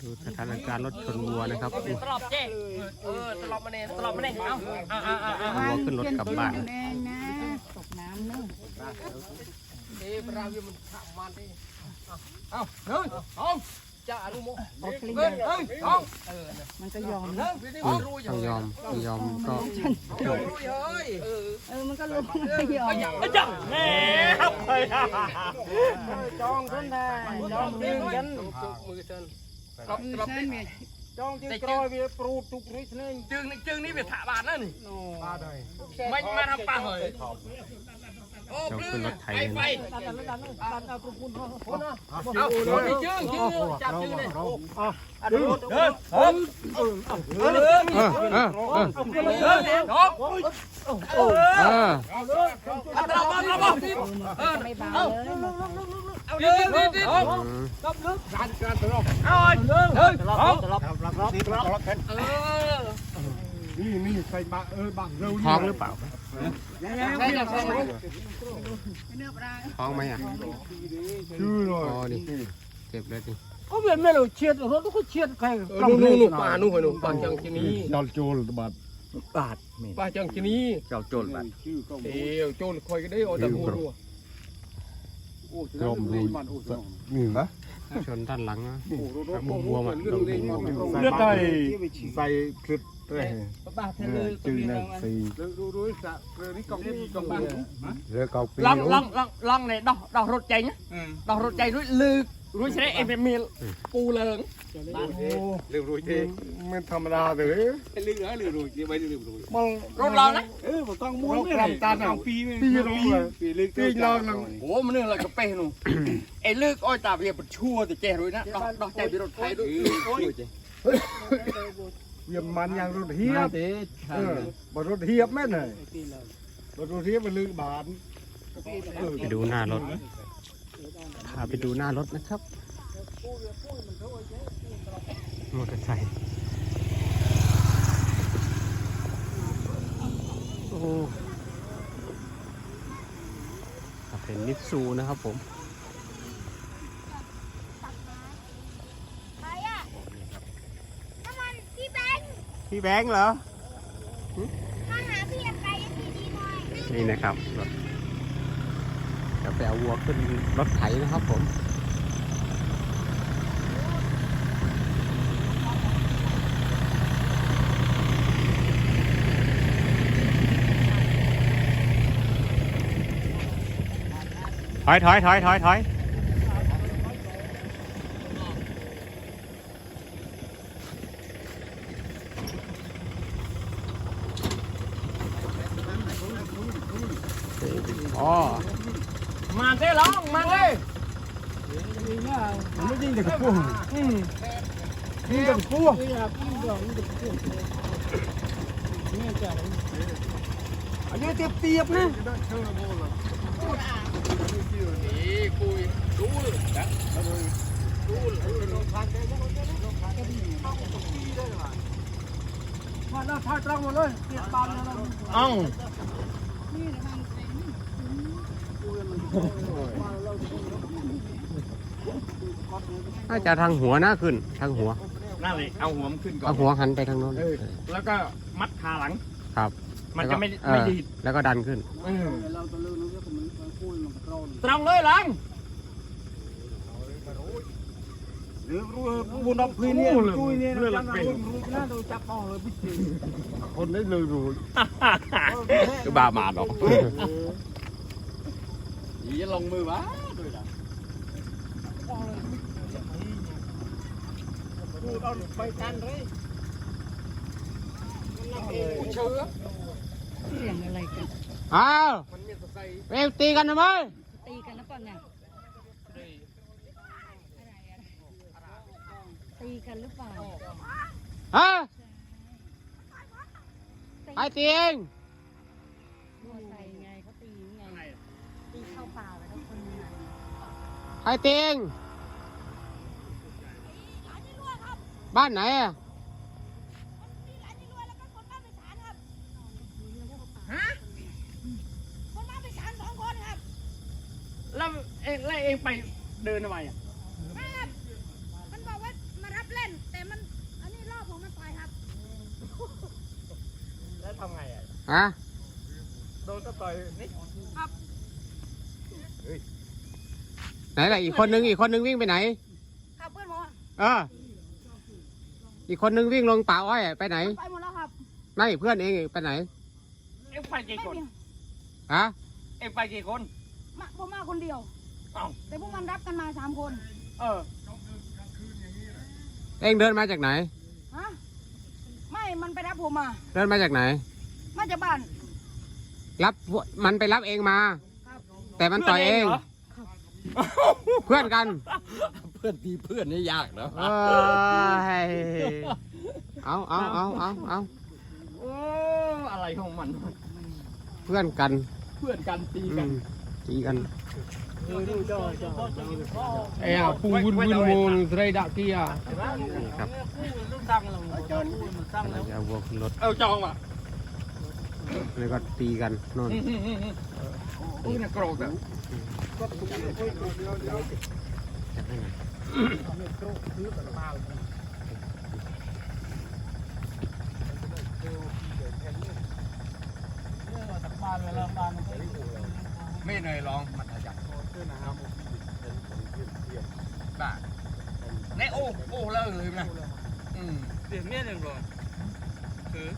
ดูสถานการณ์รถชนวัวนะครับอุ๊ยตลบเจ้เออตลบมาเนี่ยตลบมาเนี่ยเอาอ่าอ่าอ่าอ่าวัวขึ้นรถกลับบ้านแดงนะตกน้ำเนอะเอ้เราอยู่มันขับมันดิเอาเฮ้ยเอา จะอนุโมเอาเคลียเฮ้ยร์เฮ้ยเอาเออมันก็ยอมเฮ้นะยพี่นี่อุ๊ยรู้อต้ยู่องยอมต้องยอมก็จบรู้อยู่เฮ้ยเออเออมันก็ลงไม่ยอมไอ้จังแหน่ครับเฮ้ยจองท่านได้จองมือกันมือเชิญตลบมือตลบเส้นเนี่ยจองที่กรอยเวียปรูตุกริชนี่จึงนี่จึงนี่เป็นถาบานนั่นนี่โน่ไม่มาทำปลา เหยโอ้เจ้าปลื้ขึ้นมรถไถไปเลยไปนะดันดันดันดันเอาปุคุณพ่อเอาคนที่จึงจึงจับจึงเนี่ยอะดูเดินเดินเออเออเออเออเออเดินเดินเนาะเออเอาเราบ้าเราบ้าเออไม่ นเดินเอาเออนี่นี่ใส่บะเออบะเร็วท้องหรือเปล่าใช่ใช่ใช่ท้องไหมอะชื่อเลยอ๋อนี่เจ็บเลยดิก็เวียนไม่รู้เชียดรถก็เชียดใครนู่นนู่นป่านู่นนู่นป่าจังที่นี้ยอดโจรบาดบาทป่าจังที่นี้เจ้าโจรบาทชื่อก็เอ๋โจรคอยก็ได้โอ้ตะหูรัวยอมรู้นี่นะ ชนด้านหลังนะบวมบวมๆอะโดนบวมบวมเลือดได้ใส่คลิปเลยป่าเธอจืดนะสี่รู้รู้สะเรื่องนี้กองนี้กองบ้านเรือเก่าปีลองลองลองลองเนี่ยดอกดอกรถใจนะดอกรถใจด้วยลือ รู้ใช่ไหมเอ็มเป็นมีปูเลิงเรื่องรู้ทีมันธรรมดาเลยลือเหรอลือรู้ยังไม่ลือรู้มันรถเรานะเออมันต้องม้วนกลำตาหนังปีปีลงเลยปีลองนังโอ้มันเรื่องอะไรกับเป้หนูไอ้ลืออ้อยตาเบียบชั่วแต่แกรู้นะดอกดอกใจเป็นรถไทยด้วยเยี่ยมมันยังรถเฮียบเออบรถเฮียบแม่เลยรถเฮียบมันลืมบานไปดูหน้ารถพาไปดูหน้ารถนะครับมอเตอร์ไซค์โอ้ถ้าเป็นนิสซูนะครับผมใครอะน้ำมันพี่แบงค์พี่แบงค์เหรอ มาหาพี่ไปยังดีดีหน่อย นี่นะครับรถ จะไปเอาวัวขึ้นรถไถนะครับผมถอยถอยถอยถอยถอยอ๋อ มาเต้ร้องมาเลยมันไม่ยิงแต่กระปุกยิงแต่กระปุกอันนี้เตียบเตียบนะนี่คุยรู้นะมาหน้าท้ายตรงหมดเลยเตียบบานเลยอ้อง น่าจะทางหัวหน้าขึ้น ทางหัวนั่นเลยเอาหัวมันขึ้นก่อเอาน หัวหันไปทางโน้นแล้วก็มัดขาหลัง ครับมันจะไม่เออไม่ดีดแล้วก็ดันขึ้นตรงเลยหลังหรือบุญรับพลีเนี่ยจุยเนี่ยจับหน้าน่าดูจับมองเลยพิจิคนได้เลยรู้ คือบามาหรอก อย่าลงมือวะดูเอาไปกันเลยเชื้อเสียงอะไรกันอ้าวมันมีใส่เวลตีกันทำไมตีกันหรือเปล่าเนี่ยตีกันหรือเปล่าฮะไอ้ตีเอง ใครเตีงบ้านไหนอะฮะคนมาไปสารสองคนครับ แล้วเองแล้เองไปเดินทำไมอะไม่ครับ มันบอกว่ามารับเล่น แต่มัน อันนี้รอบผมมันต่อยครับ แล้วทำไงอะฮะ โดนก็ต่อยนี่ครับ ไหนล่ะอีกคนนึงอีกคนนึงวิ่งไปไหนครับเพื่อนผมอะเอออีกคนนึงวิ่งลงป่าอ้อยไปไหนไปหมดแล้วครับไม่เพื่อนเองไปไหนเอ็งไปกี่ไม่คนมีฮะเอ็งไปกี่คน มาผมมาคนเดียว เอ้า แต่พวกมันรับกันมาสามคนเออ เองเดินมาจากไหน ฮะไม่มันไปรับผมมาเดินมาจากไหน มาจากบ้านรับมันไปรับเองมาครับ แต่มันต่อยเอง เพื่อนกัน เพื่อนตีเพื่อนนี่ยากนะเอ้ยเอาเอาเอาเอาเอาโอ้อะไรของมัน เพื่อนกันเพื่อนกันตีอืกันมตีกัน เอ้ยปูวุนวุนวงไตรดักที่อะนี่ครับเราจะเอาวัวขึ้นรถเอาจองว่ะ แล้วก็ตีกันนู่นอุ้ยน่ะโกรธอะจะให้หน่อยไม่เหนื่อยลองมันอาจจะบ้าในโอ้โอ้แล้วเลยนะอืมเดี๋ยวเมียหนึ่งก่อนคือ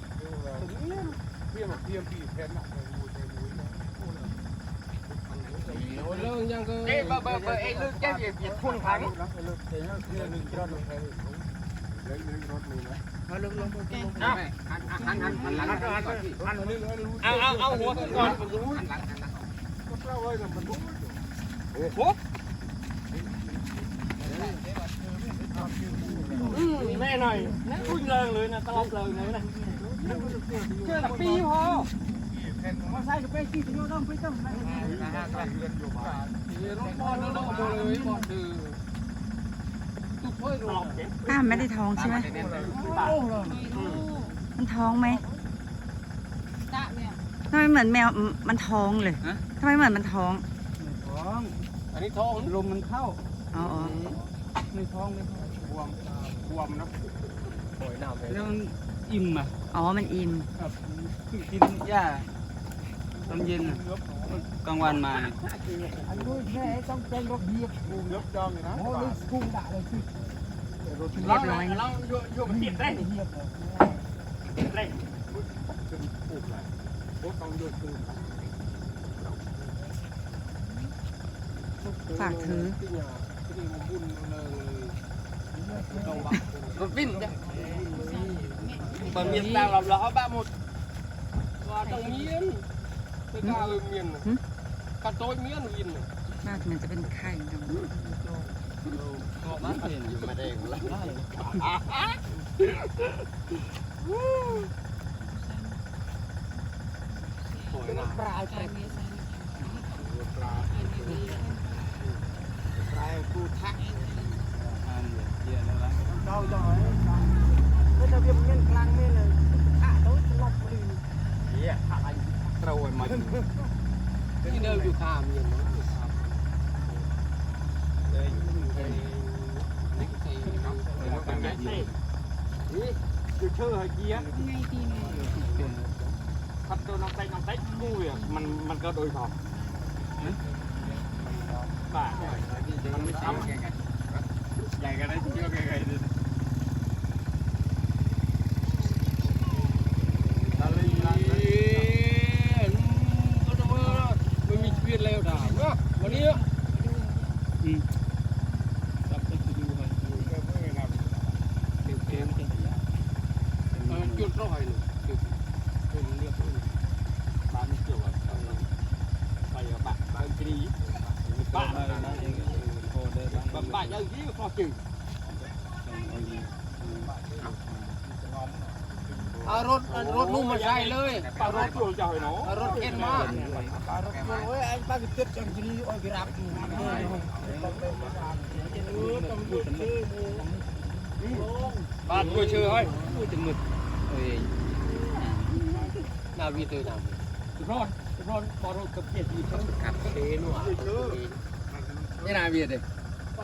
เพี้ยนเพี้ยนปีแทนน่ะ เรื่องยังก็ เอ้ยเบอร์เบอร์เบอร์เอ้ยลึกแค่เบียดเบียดทุ่งถัง เอาหันหันหันหันหลังหันหลังเอาเอาเอาหัวขึ้นก่อนหันหลังหันหลังโอ้อืมแม่หน่อยนั่นอุ้ยเริงเลยนะตลบเลยเลยนะ เชื่อแต่ปีพอมาใส่กับไปกี่ตัวต้องไปต้องรถบอลแล้วก็เลยบอลดื้อตุ๊กเฮ้ยรถป้าไม่ได้ท้องใช่ไหมมันท้องไหมทำไมเหมือนแมวมันท้องเลยทำไมเหมือนมันท้องท้อง อันนี้ท้องลมมันเข้าอ๋ออ๋อไม่ท้องไม่ท้องบวมบวมนะโอยน้ำเลยแล้วมัน อิ่มอะอ๋อ มันอิ่ม ครับกินหญ้าตอนเย็นน่ะกลางวันมาเนี่ยอันนู้นแค่ต้องเป็นรถเหยียบกูยกจองอยู่นะโอ้ยกุ้งด่าเลยสิเรียบร้อยนะเราโยโยมันติดได้เหยียบเลยติดได้ฝากถือ รถวิ่งจ้ะ เปิดเมียนต่างเราเราบ้าหมดว่าต้องเมียนไปกล้าเออเมียนกระโตยเมียนวินน่าจะมันจะเป็นไข่นะก็มาเห็นอยู่มาแดงแล้วปลายไป เราจะหอย ไม่จะเบียบเงี้ยกลางเงี้ยเลยอะต้องหลบเลย เฮียอะไรเราไอ้มา ที่เดินอยู่ข้ามเมียนนะเลยนี่ใส่เนาะอยู่เชื่อไอ้เกี้ยถ้าโดนน้ำใส่น้ำใส่มุ้ยอะมันมันก็โดยพอบ้ามันไม่ทำใหญ่กันได้ที่เยอะไกลๆเลย ก็จะมาไม่มีชีวิตแล้วด่าวันนี้จับไปดูให้จุดร้อยเลยจุดเป็นเรียบร้อย บ้านเกี่ยวกับไปกับบ้านบ้านกรี บ้านบ้านบ้านยังยี่พอจืดเอารถรถนุ่มมาใช้เลยป้ารถตัวใหญ่เนาะเอา รถเข็นมาโอ้ยไอ้ป้าก็เจ็บจังทีนี้โอ้ยรับบ้านกูชื่อเฮ้ยกูจะมึดเฮ้ยนาเตอร์นาวีรอดรอดปอรกับเกียรติกับเชนว่ะนี่นาวียดเลย